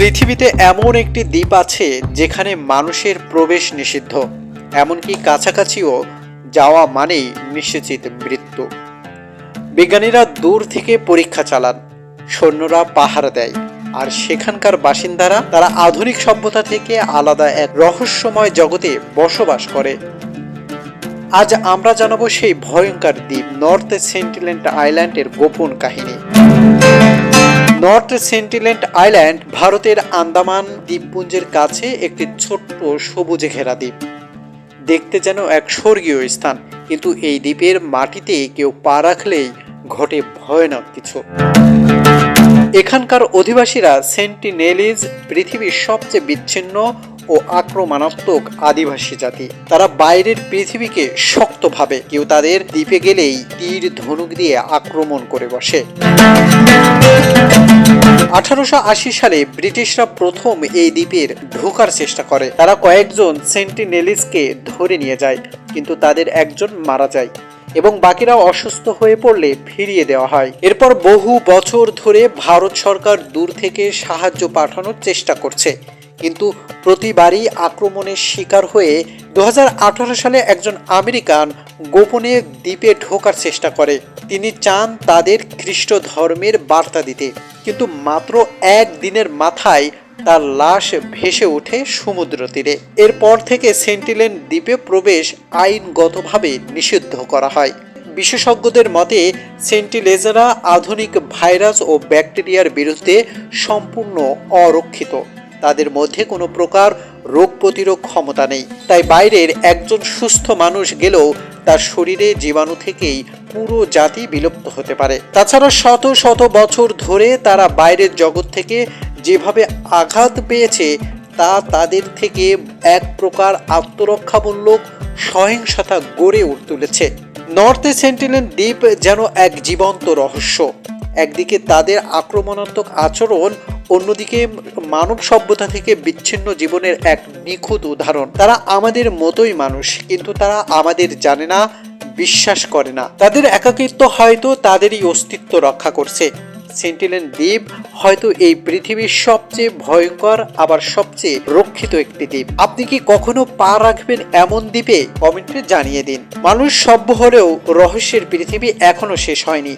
পৃথিবীতে এমন একটি দ্বীপ আছে যেখানে মানুষের প্রবেশ নিষিদ্ধ। এমনকি কাছাকাছিও যাওয়া মানেই নিশ্চিত মৃত্যু। বিজ্ঞানীরা দূর থেকে পরীক্ষা চালান, সৈন্যরা পাহারা দেয়, আর সেখানকার বাসিন্দারা তারা আধুনিক সভ্যতা থেকে আলাদা এক রহস্যময় জগতে বসবাস করে। আজ আমরা জানাব সেই ভয়ঙ্কর দ্বীপ নর্থ সেন্টিলেন্ট আইল্যান্ডের গোপন কাহিনী। নর্থ সেন্টিলেন্ট আইল্যান্ড ভারতের আন্দামান দ্বীপপুঞ্জের কাছে একটি ছোট্ট সবুজে ঘেরা দ্বীপ। দেখতে যেন এক স্বর্গীয় স্থান, কিন্তু এই দ্বীপের মাটিতে কেউ পা রাখলেই ঘটে ভয়ানক কিছু। এখানকার অধিবাসীরা সেন্টিনেলিজ পৃথিবীর সবচেয়ে বিচ্ছিন্ন ও আক্রমণাত্মক আদিবাসী জাতি। তারা বাইরের পৃথিবীকে শক্তভাবে কেউ তাদের দ্বীপে গেলেই তীর ধনুক দিয়ে আক্রমণ করে বসে। আঠারোশো আশি সালে ব্রিটিশরা প্রথম এই দ্বীপের ঢোকার চেষ্টা করে। তারা কয়েকজন সেন্টিনেলিসকে ধরে নিয়ে যায়, কিন্তু তাদের একজন মারা যায়। এবং বাকিরা অসুস্থ হয়ে পড়লে ফিরিয়ে দেওয়া হয়। এরপর বহু বছর ধরে ভারত সরকার দূর থেকে সাহায্য পাঠানোর চেষ্টা করছে। কিন্তু প্রতিবারই আক্রমণের শিকার হয়ে দু হাজার আঠারো সালে একজন আমেরিকান গোপনে দ্বীপে ঢোকার চেষ্টা করে। তিনি চান তাদের খ্রিস্ট ধর্মের বার্তা দিতে। কিন্তু মাত্র এক দিনের মাথায় তার লাশ ভেসে ওঠে সমুদ্র তীরে। এরপর থেকে সেন্টিলেন দ্বীপে প্রবেশ আইনগতভাবে নিষিদ্ধ করা হয়। বিশেষজ্ঞদের মতে, সেন্টিলেজারা আধুনিক ভাইরাস ও ব্যাকটেরিয়ার বিরুদ্ধে সম্পূর্ণ অরক্ষিত। তাদের মধ্যে কোনো প্রকার রোগ প্রতিরোধ ক্ষমতা নেই। তাই বাইরের একজন সুস্থ মানুষ গেলেও তার শরীরে জীবাণু থেকেই পুরো জাতি বিলুপ্ত হতে পারে। তাছাড়া শত শত বছর ধরে তারা বাইরের জগৎ থেকে যেভাবে আঘাত পেয়েছে, তা তাদের থেকে এক প্রকার আত্মরক্ষামূলক সহিংসতা গড়ে তুলেছে। নর্থ সেন্টিনেল দ্বীপ যেন এক জীবন্ত রহস্য। একদিকে তাদের আক্রমণাত্মক আচরণ, অন্যদিকে মানব সভ্যতা থেকে বিচ্ছিন্ন জীবনের এক নিখুঁত উদাহরণ। তারা আমাদের মতোই মানুষ, কিন্তু তারা আমাদের জানে না, বিশ্বাস করে না। তাদের একাকিত্ব হয়তো তাদেরই অস্তিত্ব রক্ষা করছে। সেন্টিনেল দ্বীপ, হয়তো এই পৃথিবীর সবচেয়ে ভয়ঙ্কর, আবার সবচেয়ে রক্ষিত একটি দ্বীপ। আপনি কি কখনো পা রাখবেন এমন দ্বীপে? কমেন্টে জানিয়ে দিন। মানুষ সভ্য হলেও রহস্যের পৃথিবী এখনও শেষ হয়নি।